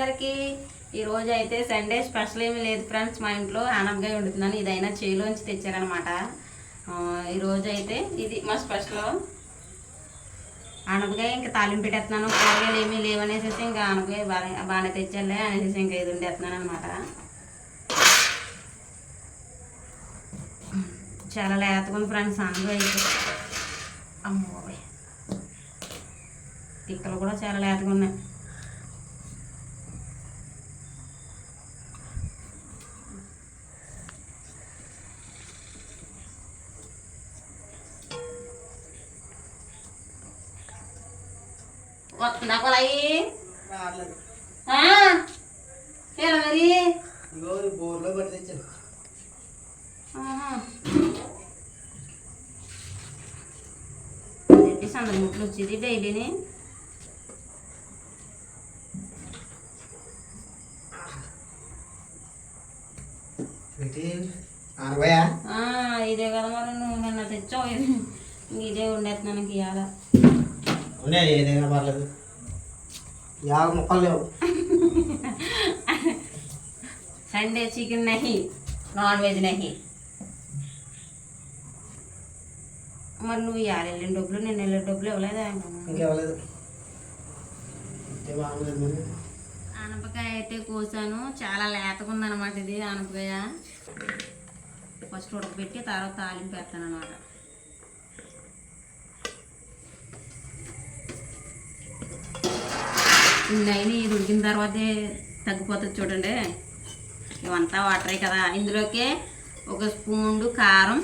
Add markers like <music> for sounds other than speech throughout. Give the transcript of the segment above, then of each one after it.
అందరికీ. ఈరోజు ఈ అయితే సండే స్పెషల్ ఏమీ లేదు ఫ్రెండ్స్ మా ఇంట్లో ఆనపకాయ వండుతున్నాను ఇదైనా చేలోంచి తెచ్చారనమాట ఈ అయితే ఇది మా స్పెషల్ ఆనపకాయ ఇంకా తాలింపు పెట్టేస్తున్నాను. కూరగాయలు ఏమీ లేవనేసి ఇంకా ఆనపకాయ బాగా బాగానే తెచ్చాలే అనేసి ఇంకా ఇది ఉండేస్తున్నాను అనమాట చాలా లేతగా ఉంది ఫ్రెండ్స్ ఆనపకాయ అయితే. అమ్మో పిక్కలు కూడా చాలా లేతగా ఉన్నాయి. వస్తుందా కొలాయి ఎలా మరి బోర్లో పట్టి తెచ్చాను ఆహా. ఏంటి సందడి ముట్లు వచ్చేది డైలీని పెట్టి అనబోయా ఆ, ఇదే కదా మరి నువ్వు నిన్న తెచ్చావు ఇది ఇదే ఉండేస్తున్నాను ఇంక ఇవాళ ఉన్నాయి ఏదైనా పర్లేదు. యాభై ముక్కలు లేవు. సండే చికెన్ నహి నాన్ వెజ్ నహి. మరి నువ్వు ఇవాళ వెళ్ళిన డబ్బులు నేను వెళ్ళిన డబ్బులు ఇవ్వలేదా ఇంకెవ్వలేదు. ఆనపకాయ అయితే కోసాను చాలా లేతగా ఉందన్నమాట ఇది ఆనపకాయ. ఫస్ట్ ఉడకబెట్టి తర్వాత తాలింపు వేస్తాను అనమాట ఇన్నైనా ఇది ఉడికిన తర్వాతే తగ్గిపోతుంది చూడండి. ఇవంతా వాటరే కదా. ఇందులోకే ఒక స్పూన్ కారం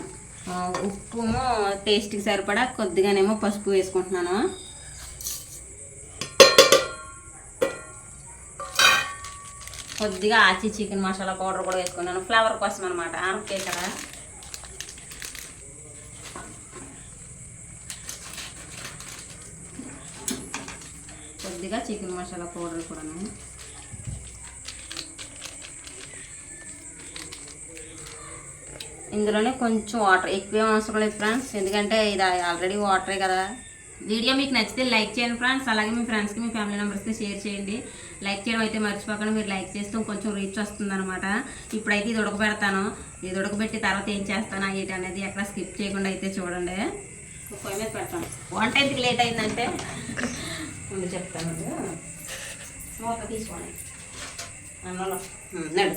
ఉప్పు టేస్ట్కి సరిపడా కొద్దిగానేమో పసుపు వేసుకుంటున్నాను. కొద్దిగా ఆచి చికెన్ మసాలా పౌడర్ కూడా వేసుకున్నాను. ఫ్లేవర్ కోసం అనమాట ఆనపకాయ కదా కొద్దిగా చికెన్ మసాలా పౌడర్ కూడాను. ఇందులోనే కొంచెం వాటర్ ఎక్కువ అవసరం లేదు ఫ్రెండ్స్. ఎందుకంటే ఇది ఆల్రెడీ వాటరే కదా. వీడియో మీకు నచ్చితే లైక్ చేయండి ఫ్రెండ్స్. అలాగే మీ ఫ్రెండ్స్కి మీ ఫ్యామిలీ మెంబర్స్కి షేర్ చేయండి. లైక్ చేయడం అయితే మర్చిపోకుండా మీరు లైక్ చేస్తే కొంచెం రీచ్ వస్తుంది అనమాట ఇప్పుడైతే ఇది ఉడకబెడతాను. ఇది ఉడకబెట్టి తర్వాత ఏం చేస్తాను ఏంటి అనేది ఎక్కడ స్కిప్ చేయకుండా అయితే చూడండి. పొయ్యి మీద పెడతాను. వంట ఎందుకు లేట్ అయిందంటే? ముందు చెప్తాను. మూత తీసుకోండి. అన్నలో నడు.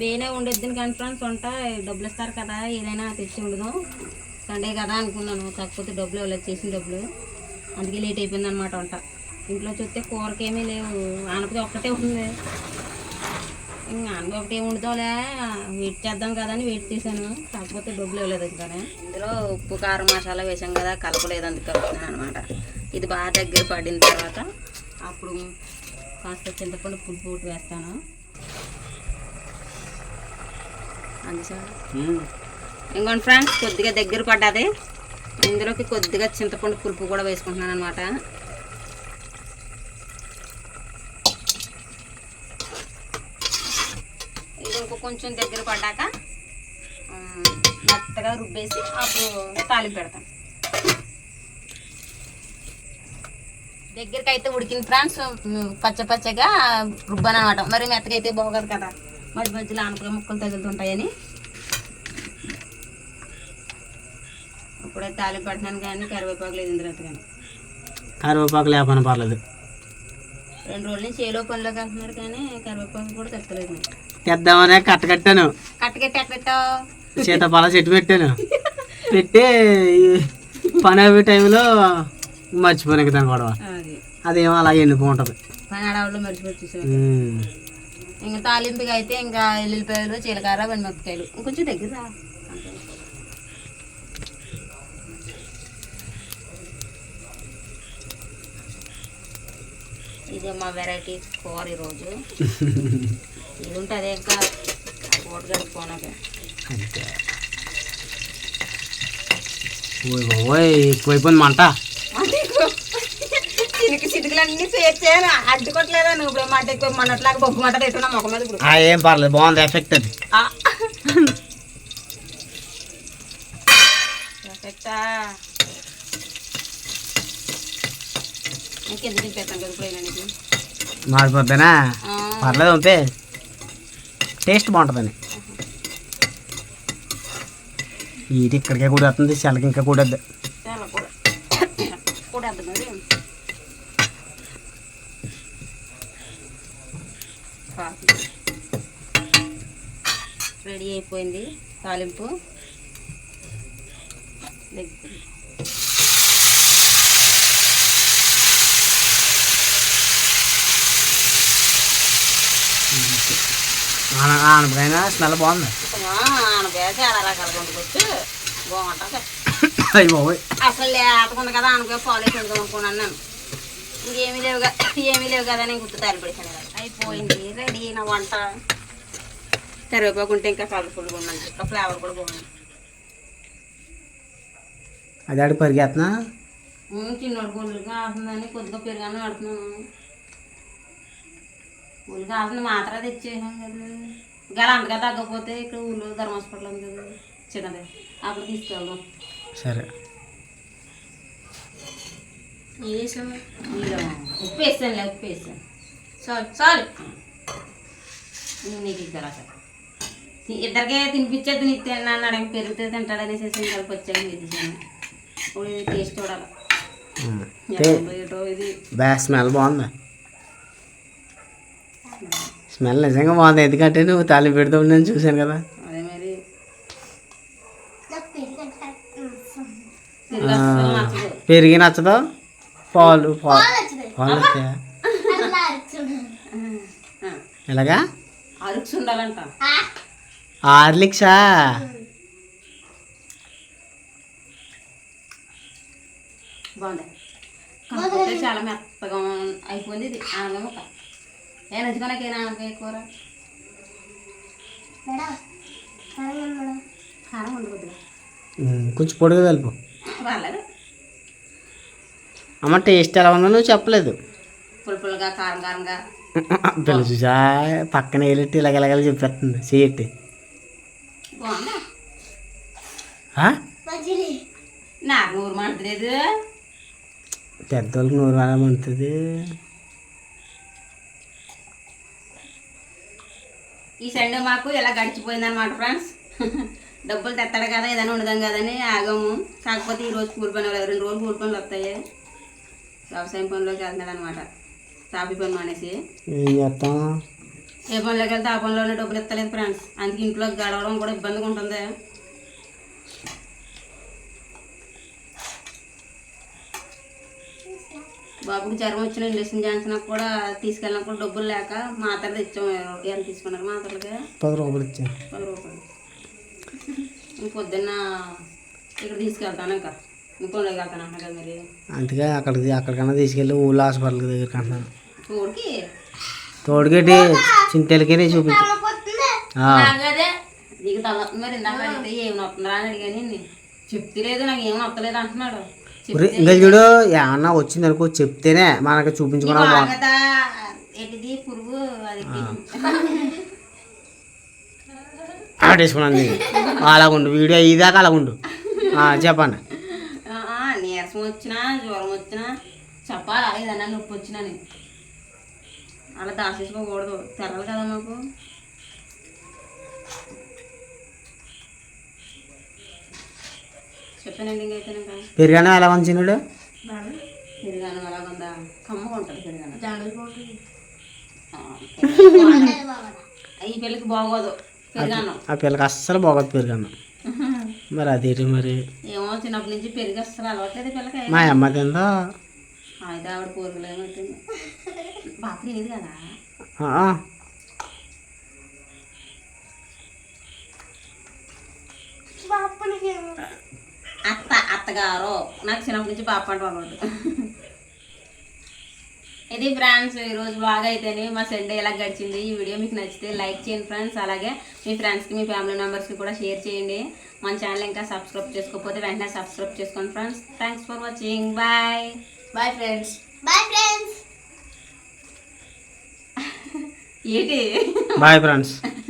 వేనే ఉండొద్దని కానీ ఫ్రెండ్స్ వంట డబ్బులు ఇస్తారు కదా ఏదైనా తెచ్చి ఉండదు సండే కదా అనుకున్నాను కాకపోతే డబ్బులు ఇవ్వలేదు చేసిన డబ్బులు. అందుకే లేట్ అయిపోయింది అనమాట వంట. ఇంట్లో చూస్తే కూరకేమీ లేవు ఆనపది ఒక్కటే ఉంది. ఇంకా ఒకటి ఏమి ఉండదులే వెయిట్ చేద్దాం కదా అని వెయిట్ చేశాను కాకపోతే డబ్బులు ఇవ్వలేదు ఇంకానే ఇందులో ఉప్పు కారం మసాలా వేసాం కదా కలపలేదు అందుకు అనమాట ఇది బాగా దగ్గర పడిన తర్వాత అప్పుడు కాస్త చింతపండు పులుపు ఒకటి వేస్తాను. అందుసారి ఇంకోండి ఫ్రెండ్స్ కొద్దిగా దగ్గర పడ్డది. ఇందులోకి కొద్దిగా చింతపండు పులుపు కూడా వేసుకుంటున్నాను అనమాట ఇంకో కొంచెం దగ్గర పడ్డాక మెత్తగా రుబ్బేసి అప్పుడు తాలింపు పెడతాం. దగ్గరికి అయితే ఉడికింది ఫ్రెండ్స్ పచ్చ పచ్చగా రుబ్బాను అనమాట మరి మెత్తగా అయితే బాగోదు కదా. మధ్య మధ్యలో ఆనపకాయ ముక్కలు తగులుతుంటాయని. ఇప్పుడైతే తాలింపు పెట్టినాను కానీ కరివేపాకు లేదు ఇందులో కానీ కరివేపాకు లేపని పర్లేదు. రెండు రోజుల నుంచి ఏలో పనిలోకి వెళ్తున్నారు కానీ కరివేపాకు కూడా నాకు. తెద్దామనే కట్ట కట్టాను. పెట్టావు? సీతాఫల చెట్టు పెట్టాను. పెట్టి పని అయ్యే టైంలో మర్చిపోయాను ఇంకా దాని గొడవ. అది. అదేమో అలా ఎండిపోతుంది పని అడవుల్లో మర్చిపోయి ఉమ్. ఇంకా తాలింపుకి అయితే ఇంకా ఎల్లుల్లిపాయలు జీలకర్ర వెన్నమిరపకాయలు ఇంకొంచెం దగ్గర రా. ఇదే మా వెరైటీ కూర ఈరోజు. <laughs> ఇది ఉంటుంది ఇంకా గడిపోనాక అంతే. ఓయ్ ఎక్కువైపోయింది మంట. చినికి చిటికలన్నీ చేర్చాను అడ్డుకోవట్లేదా నువ్వు? ఇప్పుడు మాట ఎక్కువ మనట్లాగా బొగ్గు మాట పెట్టున్నా మొక్క మీద ఇప్పుడు. ఏం పర్లేదు. బాగుంది ఎఫెక్ట్ అది. Perfecta. ఇంకెందుకు తిప్పేస్తాను కదా ఇప్పుడు పర్లేదు పంపే టేస్ట్ బాగుంటుందని ఇది ఇక్కడికే కూడా వస్తుంది చెలకి ఇంకా కూడా రెడీ అయిపోయింది తాలింపు. ఆనపకాయన? స్మెల్ బాగుంది? ఆనపకాయ చాలా రకాలుగా వండుకోవచ్చు. బాగుంటుంది అయ్యి బాబోయ్. అసలు లేకుండా కదా ఆనపకాయ పాలేసి వెళ్దాం అనుకున్నాను నేను ఇంకేమీ లేవు కదా ఏమీ లేవు కదా నేను గుర్తు తాలిపడేసాను కదా. అయిపోయింది రెడీ నా వంట. కరివేపాకు ఉంటే ఇంకా కలర్ఫుల్గా ఉన్నది ఇంకా ఫ్లేవర్ కూడా బాగుంది. అది ఆడి పరిగెత్తున్నా చిన్నోడు గుళ్ళు కాస్తుందని కొద్దిగా పెరుగానే ఆడుతున్నాను. గుళ్ళు కాస్తుంది మాత్రం తెచ్చేసాం కదా. గల అంతగా తగ్గకపోతే ఇక్కడ ఊళ్ళో ధర్మ హాస్పిటల్ ఉంది కదా చిన్నది. అక్కడ తీసుకెళ్దాం. సరే. ఉప్పు వేస్తానులే ఉప్పు వేస్తాను. చాలు చాలు. నీకు ఇద్దరు అసలు ఇద్దరికే తినిపించేది నీకు తిన్నాను అడిగి పెరిగితే తింటాడనేసి కలిపి వచ్చాను ఇది ఇప్పుడు ఇది టేస్ట్ చూడాలి. ఏటో ఇది. స్మెల్ బాగుంది? స్మెల్ నిజంగా బాగుంది. ఎందుకంటే నువ్వు తాళి పెడుతూ నేను చూశాను కదా. పెరిగి నచ్చదు? పాలు పాలు. ఎలాగా? హార్లిక్సా? బాగుంది. చాలా మెత్తగా అయిపోయింది ఇది. ఆనగా నచ్చుకోనాకే ఆనకాయ కూర? కారం ఉండకూడదు ఉమ్, కొంచెం పొడిగా కలుపు. అమ్మ టేస్ట్ ఎలా ఉందో నువ్వు చెప్పలేదు. పుల్ల పుల్లగా కారం కారంగా. పిల్ల చూసా పక్కన వేలెట్టి ఇలాగ ఇలాగ చెప్పేస్తుంది. చేయట్టి బాగుంది? నాకు నూరు మంటలేదు. పెద్దోళ్ళకి నూరు వారం ఈ సండే మాకు ఇలా గడిచిపోయింది అనమాట ఫ్రెండ్స్ <laughs> డబ్బులు తెస్తాడు కదా ఏదైనా ఉండదాం కదని ఆగాము. కాకపోతే ఈ రోజు కూలి పని రెండు రోజులు కూలి పనులు వస్తాయి. వ్యవసాయం పనిలోకి వెళ్తున్నాడు అనమాట తాపి పని మానేసి. ఏం పనిలోకి వెళ్తే ఆ పనిలోనే డబ్బులు ఇస్తలేదు ఫ్రెండ్స్ అందుకే ఇంట్లో గడవడం కూడా ఇబ్బందిగా ఉంటుంది. బాబుకి జ్వరం వచ్చిన ఇంజక్షన్ చేయించినా కూడా తీసుకెళ్ళినప్పుడు డబ్బులు లేక మాత్రలు తెచ్చాం ఎంత తీసుకున్నారు మాత్రలకి పది రూపాయలు ఇచ్చాను పది రూపాయలు. పొద్దున్న ఇక్కడ తీసుకెళ్తాను ఇంకా. ఇంకోలోకి వెళ్తాను అంటున్నా మరి అందుకే అక్కడికి అక్కడికన్నా తీసుకెళ్ళి ఊళ్ళో హాస్పిటల్కి దగ్గరికి అంటున్నాను తోడికి చింతలకి చూపించు. ఆ, నాకదే. నీకు తల మరి ఇందాక అడిగితే ఏమి నొప్పుందిరా అని అడిగాను చెప్తే లేదు నాకు ఏమి నొప్పలేదు అంటున్నాడు. ఇంకా చూడు ఏమన్నా వచ్చింది అనుకో చెప్తేనే మనకి చూపించుకున్నా ఆడేసుకున్నాను అలాగుండు వీడియో ఇదాకా అలాగుండు. ఆ, చెప్పండి. నీరసం వచ్చినా జ్వరం వచ్చినా చెప్పాలా? ఏదన్నా నొప్పి వచ్చినా అలా దాచేసుకోకూడదు. తెరలు కదా మాకు. పెరిగానే ఎలా కమ్మగా ఉంటుంది పెరుగాను ఆ, ఈ పెళ్ళికి బాగోదు పెరుగాను ఆ పిల్లకి అస్సలు బాగోదు పెరిగాను మరి అదేంటి మరి? ఏమో చిన్నప్పటి నుంచి పెరిగి అసలు అలవాట్లేదు పిల్లకి మా అమ్మ తిందో అయితే ఆవిడ కూరలు తినేది కదా. ఆ. అత్త అత్తగారు నాకు చిన్నప్పటి నుంచి పాప అంటే అలవాటు ఇది ఫ్రెండ్స్ ఈరోజు బాగా అయితేనే మా సండే ఇలా గడిచింది ఈ వీడియో మీకు నచ్చితే లైక్ చేయండి ఫ్రెండ్స్. అలాగే మీ ఫ్రెండ్స్కి మీ ఫ్యామిలీ మెంబర్స్కి కూడా షేర్ చేయండి. మన ఛానల్ ఇంకా సబ్స్క్రైబ్ చేసుకోకపోతే వెంటనే సబ్స్క్రైబ్ చేసుకోండి friends. Thanks for watching bye bye friends bye friends ఏంటి? Bye friends <laughs>